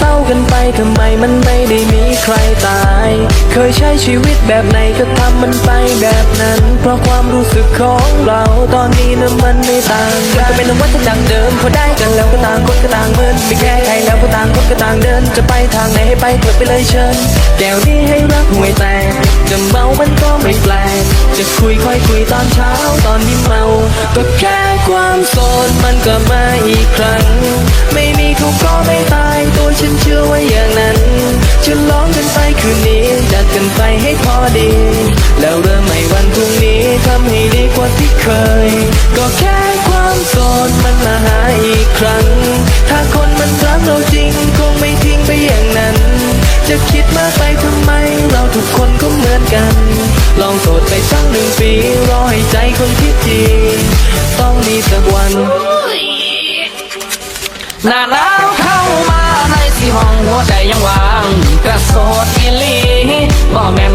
ศร้ากันไปทำไมมันไม่ได้มีใครตาย เคยใช้ชีวิตแบบไหนก็ทำมันไปแบบนั้น เพราะความรู้สึกของเราตอนนี้นั้นมันไม่ต่างกันก็เป็นวัฏจักรเดิมพอได้กันแล้วก็ต่างคนก็ต่างเมินไม่แก้ใครแล้วก็ต่างคนก็ต่างเดิน จะไปทางไหนให้ไปเถิดไปเลยเชิญแก้วนี้ให้รักห่วยแตกจะเมามันก็ไม่แปลกจะคุยค่อยคุยตอนเช้าตอนที่เมา ก็แค่ความโสดมันก็มาอีกครั้ง ไม่มีเขาก็ไม่ตาย กันไปให้พอดี แล้วเริ่มใหม่วันพรุ่งนี้ทำให้ดีกว่าที่เคย ก็แค่ความโสดมันมาหาอีกครั้ง ถ้าคนมันรักเราจริงคงไม่ทิ้งไปอย่างนั้น จะคิดมากไปทำไม เราทุกคนก็เหมือนกัน ลองโสดไปสักหนึ่งปีรอให้ใจคนที่จริงต้องมีสักวัน นานา บ่แม่น